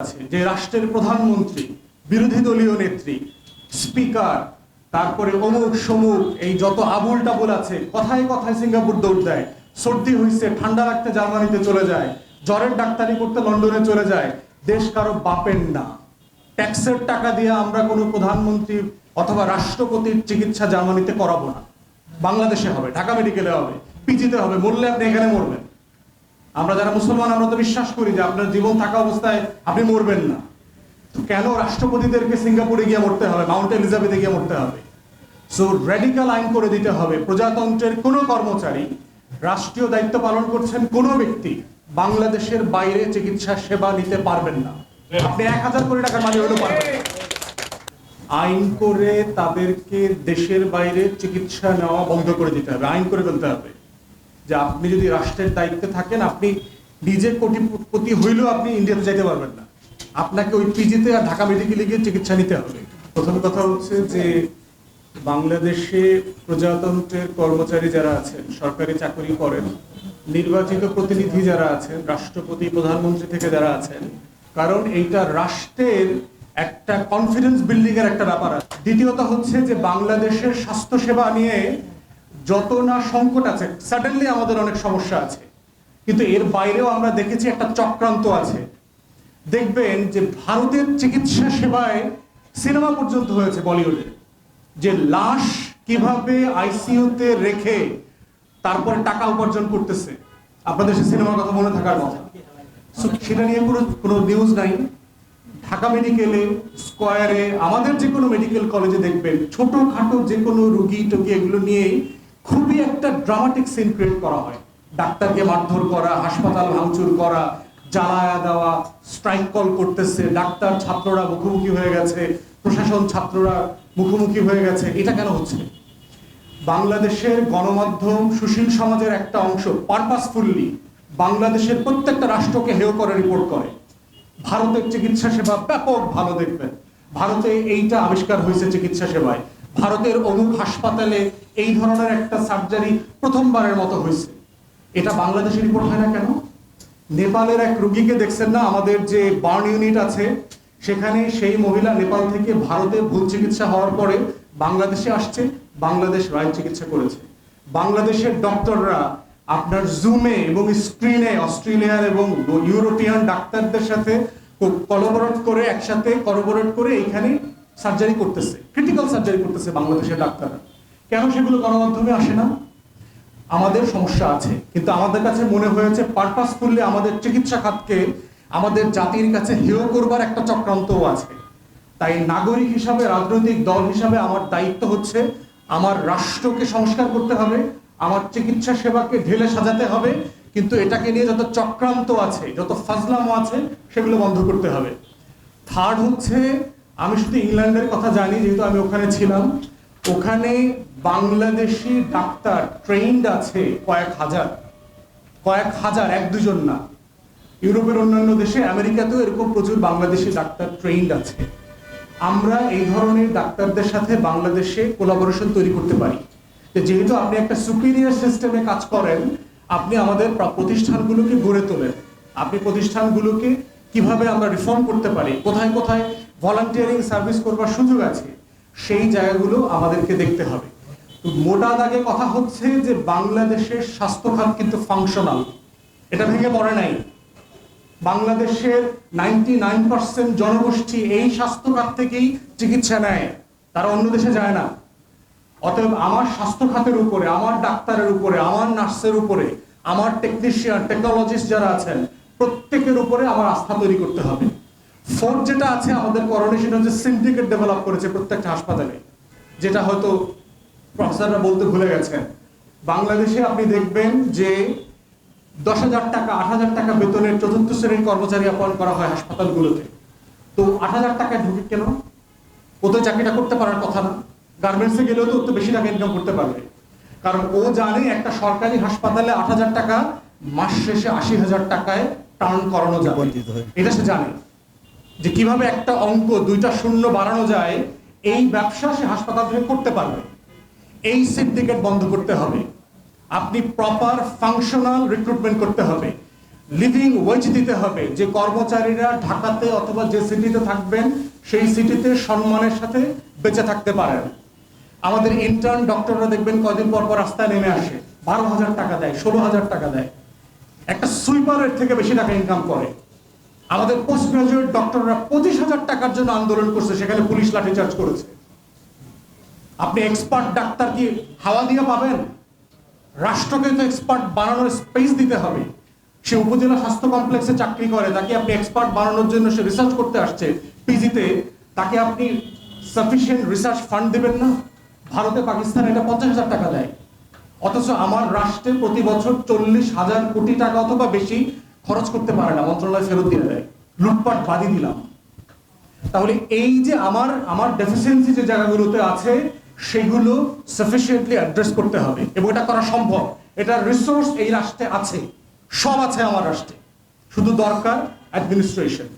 আছে, যে রাষ্ট্রের প্রধানমন্ত্রী, বিরোধী দলীয় নেত্রী, স্পিকার, তারপরে অমুক সমুক, এই যত আবুল টাবুল আছে, কথায় কথায় সিঙ্গাপুর দৌড় দেয়, সর্দি হইছে, ঠান্ডা রাখতে জার্মানিতে চলে যায়, জ্বরের ডাক্তারি করতে লন্ডনে চলে যায়, দেশ কারও বাপের না। ট্যাক্সের টাকা দিয়ে আমরা কোনো প্রধানমন্ত্রী অথবা রাষ্ট্রপতির চিকিৎসা জার্মানিতে করাবো না। বাংলাদেশে হবে, ঢাকা মেডিকেলে হবে, পিজিতে হবে, মরলে আপনি এখানে মরবেন। আমরা যারা মুসলমান, আমরা তো বিশ্বাস করি যে আপনার জীবন থাকা অবস্থায় আপনি মরবেন না। তো কেন রাষ্ট্রপতিদেরকে সিঙ্গাপুরে গিয়ে মরতে হবে? মাউন্ট এলিজাবেথে গিয়ে মরতে হবে। সো রেডিক্যাল আইন করে দিতে হবে। প্রজাতন্ত্রের কোনো কর্মচারী, রাষ্ট্রীয় দায়িত্ব পালন করছেন কোনো ব্যক্তি বাংলাদেশের বাইরে চিকিৎসা সেবা নিতে পারবেন না। আপনি এক হাজার কোটি টাকার মালিক হলেও পারবেন আইন করে তাদেরকে দেশের বাইরে চিকিৎসা নেওয়া বন্ধ করে দিতে হবে। আইন করে ফেলতে হবে। যে আপনি যদি রাষ্ট্রের দায়িত্বে থাকেন, আপনি নিজে কোটিপতি হইলেও আপনি ইন্ডিয়াতে যেতে পারবেন না। আপনাকে ওই পিজিতে আর ঢাকা মেডিকেলে গিয়ে চিকিৎসা নিতে হবে। প্রথম কথা হচ্ছে যে বাংলাদেশে প্রজাতন্ত্রের কর্মচারী যারা আছেন, সরকারি চাকরি করেন, নির্বাচিত প্রতিনিধি যারা আছেন, রাষ্ট্রপতি, প্রধানমন্ত্রী থেকে যারা আছেন, কারণ এইটা রাষ্ট্রের একটা কনফিডেন্স বিল্ডিং এর একটা ব্যাপার আছে। দ্বিতীয়ত হচ্ছে যে বাংলাদেশের স্বাস্থ্য সেবা নিয়ে যত না সংকট আছে সাডেনলি আমাদের অনেক সমস্যা আছে। কিন্তু এর বাইরেও আমরা দেখেছি একটা চক্রান্ত আছে। দেখবেন যে ভারতের চিকিৎসা সেবায় সিনেমা পর্যন্ত হয়েছে বলিউডে। যে লাশ কীভাবে আইসিইউতে রেখে তারপরে টাকা উপার্জন করতেছে, আপনাদের সে সিনেমার কথা মনে থাকার কথা সেটা নিয়ে কোনো কোনো নিউজ নাই। ঢাকা মেডিকেলে স্কোয়ারে আমাদের যে কোনো মেডিকেল কলেজে দেখবেন, ছোটখাটো যে কোনো রুগী টুগী এগুলো নিয়ে খুবই একটা ড্রামাটিক সিন ক্রিয়েট করা হয়। ডাক্তারকে মারধর করা, হাসপাতাল ভাঙচুর করা, জ্বালায়া দেওয়া স্ট্রাইক কল করতেছে, ডাক্তার ছাত্ররা মুখোমুখি হয়ে গেছে, প্রশাসন ছাত্ররা মুখোমুখি হয়ে গেছে, এটা কেন হচ্ছে? বাংলাদেশের গণমাধ্যম সুশীল সমাজের একটা অংশ পারপাসফুল্লি বাংলাদেশের প্রত্যেকটা রাষ্ট্রকে হেয় করে রিপোর্ট করে। ভারতের চিকিৎসা সেবা ব্যাপক ভালো দেখবেন। ভারতে এইটা আবিষ্কার হয়েছে চিকিৎসা সেবায়। ভারতের অমুক হাসপাতালে এই ধরনের একটা সার্জারি প্রথমবারের মতো হয়েছে। এটা বাংলাদেশে রিপোর্ট হয় না কেন? নেপালের এক রুগীকে দেখছেন না? আমাদের যে বার্ন ইউনিট আছে, সেখানে সেই মহিলা নেপাল থেকে ভারতে ভুল চিকিৎসা হওয়ার পরে বাংলাদেশে আসছে, বাংলাদেশ রায় চিকিৎসা করেছে। বাংলাদেশের ডক্টররা আপনার জুমে এবং স্ক্রিনে অস্ট্রেলিয়ার এবং ইউরোপিয়ান ডাক্তারদের সাথে কলাবোরেট করে একসাথে কলাবোরেট করে এইখানে সার্জারি করতেছে ক্রিটিক্যাল সার্জারি করতেছে বাংলাদেশের ডাক্তাররা। কেন সেগুলো গণমাধ্যমে আসে না? আমাদের সমস্যা আছে, কিন্তু আমাদের কাছে মনে হয়েছে পারপাস করলে আমাদের চিকিৎসা খাতকে, আমাদের জাতির কাছে হেয় করবার একটা চক্রান্তও আছে। তাই নাগরিক হিসাবে, রাজনৈতিক দল হিসাবে আমার দায়িত্ব হচ্ছে, আমার রাষ্ট্রকে সংস্কার করতে হবে, আমার চিকিৎসা সেবাকে ঢেলে সাজাতে হবে, কিন্তু এটাকে নিয়ে যত চক্রান্ত আছে, যত ফাজলামো আছে, সেগুলো বন্ধ করতে হবে। থার্ড হচ্ছে আমি শুধু ইংল্যান্ডের কথা জানি, যেহেতু আমি ওখানে ছিলাম। ওখানে বাংলাদেশি ডাক্তার ট্রেন্ড আছে কয়েক হাজার। কয়েক হাজার, এক দুজন না। ইউরোপের অন্যান্য দেশে, আমেরিকাতেও এরকম প্রচুর বাংলাদেশি ডাক্তার ট্রেন্ড আছে। আমরা এই ধরনের ডাক্তারদের সাথে বাংলাদেশে কোলাবোরেশন তৈরি করতে পারি। যেহেতু আপনি একটা সুপিরিয়ার সিস্টেমে কাজ করেন, আপনি আমাদের প্রতিষ্ঠানগুলোকে গড়ে তোলেন। আপনি প্রতিষ্ঠানগুলোকে কীভাবে আমরা রিফর্ম করতে পারি? কোথায় কোথায় ভলান্টিয়ারিং সার্ভিস করবার সুযোগ আছে, সেই জায়গাগুলো আমাদেরকে দেখতে হবে। তো মোটা দাগে কথা হচ্ছে যে বাংলাদেশের স্বাস্থ্য খাত কিন্তু ফাংশনাল এটা ভেঙে পড়ে নাই। বাংলাদেশের নাইনটি নাইন পার্সেন্ট জনগোষ্ঠী এই স্বাস্থ্য খাত থেকেই চিকিৎসা নেয়, তারা অন্য দেশে যায় না। অতএব আমার স্বাস্থ্য খাতের উপরে, আমার ডাক্তারের উপরে, আমার নার্সের উপরে, আমার টেকনিশিয়ান টেকনোলজিস্ট যারা আছেন, প্রত্যেকের উপরে আমার আস্থা তৈরি করতে হবে। ফোর্থ যেটা আছে আমাদের করণীয় সেটা হচ্ছে সিন্ডিকেট ডেভেলপ করেছে প্রত্যেকটা হাসপাতালে। যেটা হয়তো প্রফেসররা বলতে ভুলে গেছেন। বাংলাদেশে আপনি দেখবেন যে দশ হাজার টাকা আট হাজার টাকা বেতনের চতুর্থ শ্রেণির কর্মচারী অ্যাপয়েন্ট করা হয় হাসপাতালগুলোতে। তো আট হাজার টাকায় ঢুকে কেন? ও তো চাকরিটা করতে পারার কথা না। গার্মেন্টসে গেলেও তো তো বেশি টাকা ইনকাম করতে পারবে। কারণ ও জানে একটা সরকারি হাসপাতালে আট হাজার টাকা মাস শেষে আশি হাজার টাকায় টার্ন করানো যাবে। এটা সে জানে। যে কীভাবে একটা অঙ্ক দুইটা শূন্য বাড়ানো যায়, এই ব্যবসা সে হাসপাতাল থেকে করতে পারবে। এই সিন্ডিকেট বন্ধ করতে হবে। আপনি প্রপার ফাংশনাল রিক্রুটমেন্ট করতে হবে। লিভিং ওয়েজ দিতে হবে। যে কর্মচারীরা ঢাকাতে অথবা যে সিটিতে থাকবেন, সেই সিটিতে সম্মানের সাথে বেঁচে থাকতে পারেন। আমাদের ইন্টার্ন ডক্টররা দেখবেন কয়দিন পর পর রাস্তায় নেমে আসে। বারো হাজার টাকা দেয়, ষোলো হাজার টাকা দেয়। একটা সুইপারের থেকে বেশি টাকা ইনকাম করে। আমাদের পোস্ট গ্রাজুয়েট ডক্টররা পঁচিশ হাজার টাকার জন্য আন্দোলন করছে, সেখানে পুলিশ লাঠিচার্জ করেছে। আপনি এক্সপার্ট ডাক্তার কি হাওয়া দিয়ে পাবেন? রাষ্ট্রকে তো এক্সপার্ট বানানোর স্পেস দিতে হবে। সে উপজেলা স্বাস্থ্য কমপ্লেক্সে চাকরি করে, তাকে আপনি এক্সপার্ট বানানোর জন্য সে রিসার্চ করতে আসছে। পিজিতে তাকে আপনি সাফিসিয়েন্ট রিসার্চ ফান্ড দেবেন না? ভারতে পাকিস্তান এটা পঞ্চাশ হাজার টাকা দেয়। অথচ আমার রাষ্ট্রে প্রতি বছর চল্লিশ হাজার কোটি টাকা অথবা বেশি খরচ করতে পারে না, মন্ত্রণালয় ফেরত দিয়ে দেয়। লুটপাট বাদি দিলাম। তাহলে এই যে আমার আমার ডেফিসিয়েন্সি যে জায়গাগুলোতে আছে, সেগুলো সাফিসিয়েন্টলি অ্যাড্রেস করতে হবে এবং এটা করা সম্ভব। এটা রিসোর্স এই রাষ্ট্রে আছে, সব আছে আমার রাষ্ট্রে। শুধু দরকার অ্যাডমিনিস্ট্রেশন